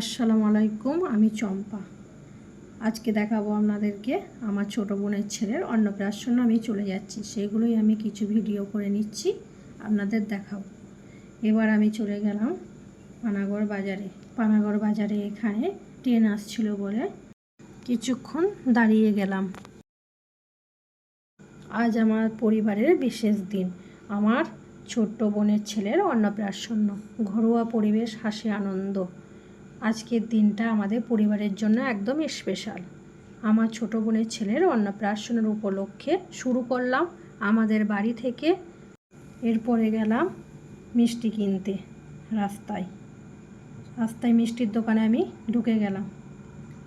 আসসালামু আলাইকুম আমি চম্পা। আজকে দেখাবো আপনাদেরকে আমার ছোট বোনের ছেলের অন্নপ্রাশন। আমি চলে যাচ্ছি, সেগুলোই আমি কিছু ভিডিও করে নিচ্ছি, আপনাদের দেখাবো। এবার আমি চলে গেলাম পানাগড় বাজারে। পানাগড় বাজারে এখানে ট্রেন আসছিল বলে কিছুক্ষণ দাঁড়িয়ে গেলাম। আজ আমার পরিবারের বিশেষ দিন। আমার ছোট্ট বোনের ছেলের অন্নপ্রাশন্ন ঘরোয়া পরিবেশ, হাসি, আনন্দ। আজকের দিনটা আমাদের পরিবারের জন্য একদম স্পেশাল আমার ছোট বোনের ছেলের অন্নপ্রাশনের উপলক্ষে শুরু করলাম আমাদের বাড়ি থেকে। এরপরে গেলাম মিষ্টি কিনতে রাস্তায়। রাস্তায় মিষ্টির দোকানে আমি ঢুকে গেলাম।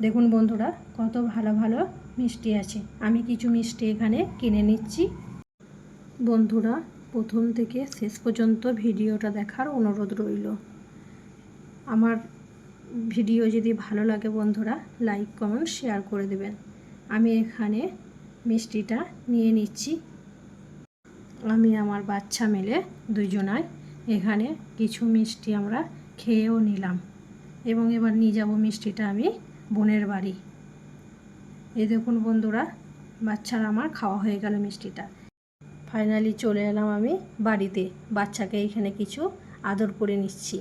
দেখুন বন্ধুরা, কত ভালো ভালো মিষ্টি আছে। আমি কিছু মিষ্টি এখানে কিনে নিচ্ছি। বন্ধুরা, প্রথম থেকে শেষ পর্যন্ত ভিডিওটা দেখার অনুরোধ রইল। আমার ভিডিও যদি ভালো লাগে বন্ধুরা লাইক কমেন্ট শেয়ার করে দেবেন। আমি এখানে মিষ্টিটা নিয়ে নিচ্ছি। আমি আমার বাচ্চা মেলে দুজনায় এখানে কিছু মিষ্টি আমরা খেয়েও নিলাম। এবং এবার নিয়ে যাব মিষ্টিটা আমি বোনের বাড়ি। এ দেখুন বন্ধুরা, বাচ্চারা আমার খাওয়া হয়ে গেল মিষ্টিটা। ফাইনালি চলে এলাম আমি বাড়িতে। বাচ্চাকে এখানে কিছু আদর করে নিচ্ছি।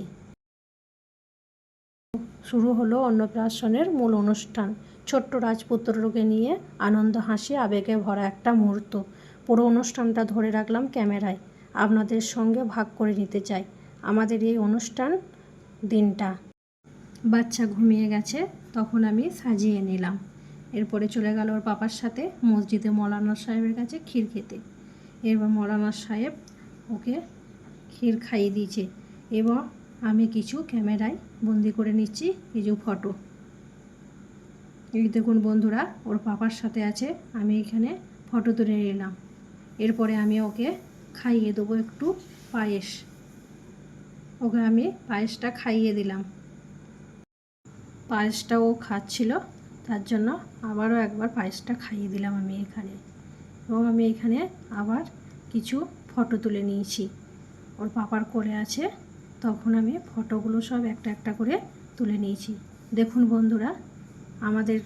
শুরু হলো অন্নপ্রাশনের মূল অনুষ্ঠান। ছোট্ট রাজপুত্রকে নিয়ে আনন্দ হাসি, আবেগে ভরা একটা মুহূর্ত। পুরো অনুষ্ঠানটা ধরে রাখলাম ক্যামেরায়। আপনাদের সঙ্গে ভাগ করে নিতে চাই। আমাদের এই অনুষ্ঠান দিনটা। বাচ্চা ঘুমিয়ে গেছে, তখন আমি সাজিয়ে নিলাম। এরপরে চলে গেল ওর পাপার সাথে মসজিদে মৌলানা সাহেবের কাছে ক্ষীর খেতে। এবার মৌলানা সাহেব ওকে ক্ষীর খাইয়ে দিয়েছে এবং আমি কিছু ক্যামেরায় বন্দি করে নিচ্ছি কিছু ফটো। এই দেখুন বন্ধুরা, ওর পাপার সাথে আছে, আমি এখানে ফটো তুলে নিলাম। এরপরে আমি ওকে খাইয়ে দেবো একটু পায়েস। ওকে আমি পায়েসটা খাইয়ে দিলাম। পায়েসটা ও খাচ্ছিল, তার জন্য আবারও একবার পায়েসটা খাইয়ে দিলাম আমি এখানে। এবং আমি এখানে আবার কিছু ফটো তুলে নিয়েছি। ওর পাপার কোলে আছে তখন আমি ফটোগুলো সব একটা একটা করে তুলে নিয়েছি। দেখুন বন্ধুরা, আমাদের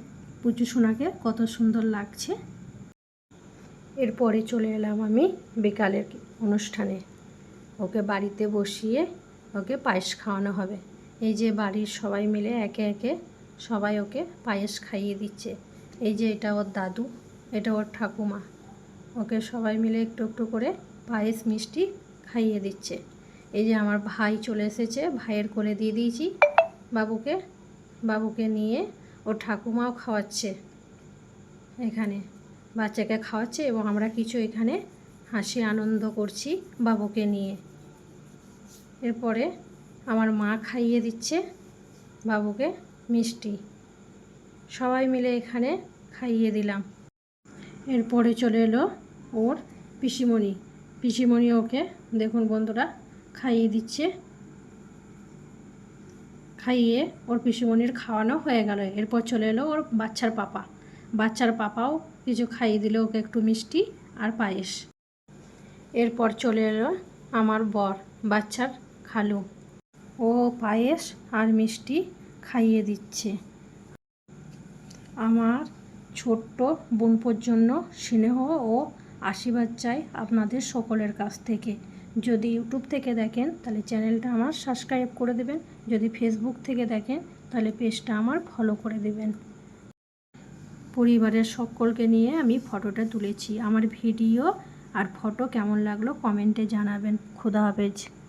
পুজো সোনাকে কত সুন্দর লাগছে। এরপরে চলে এলাম আমি বিকালের অনুষ্ঠানে। ওকে বাড়িতে বসিয়ে ওকে পায়েস খাওয়ানো হবে। এই যে বাড়ির সবাই মিলে একে একে সবাই ওকে পায়েস খাইয়ে দিচ্ছে। এই যে এটা ওর দাদু, এটা ওর ঠাকুমা। ওকে সবাই মিলে একটু একটু করে পায়েস মিষ্টি খাইয়ে দিচ্ছে। এই যে আমার ভাই চলে এসেছে, ভাইয়ের কোলে দিয়ে দিয়েছি বাবুকে। বাবুকে নিয়ে ও ঠাকুমাও খাওয়াচ্ছে এখানে, বাচ্চাকে খাওয়াচ্ছে এবং আমরা কিছু এখানে হাসি আনন্দ করছি বাবুকে নিয়ে। এরপরে আমার মা খাইয়ে দিচ্ছে বাবুকে মিষ্টি। সবাই মিলে এখানে খাইয়ে দিলাম। এরপরে চলে এলো ওর পিসিমণি। পিসিমণি ওকে, দেখুন বন্ধুরা খাইয়ে দিচ্ছে। খাইয়ে ওর পিসিমণির খাওয়ানো হয়ে গেল। এরপর চলে এলো ওর বাচ্চার পাপা। বাচ্চার পাপাও কিছু খাইয়ে দিল ওকে একটু মিষ্টি আর পায়েস। এরপর চলে এলো আমার বর, বাচ্চার খালু। ও পায়েস আর মিষ্টি খাইয়ে দিচ্ছে। আমার ছোট্ট বোনপোর জন্য স্নেহ ও আশীর্বাদ চাই আপনাদের সকলের কাছ থেকে। যদি ইউটিউব থেকে দেখেন, তাহলে চ্যানেলটা আমার সাবস্ক্রাইব করে দেবেন। যদি ফেসবুক থেকে দেখেন, তাহলে পেজটা আমার ফলো করে দেবেন। পরিবারের সকলকে নিয়ে আমি ফটোটা তুলেছি। আমার ভিডিও আর ফটো কেমন লাগল কমেন্টে জানাবেন। খুদা হাফেজ।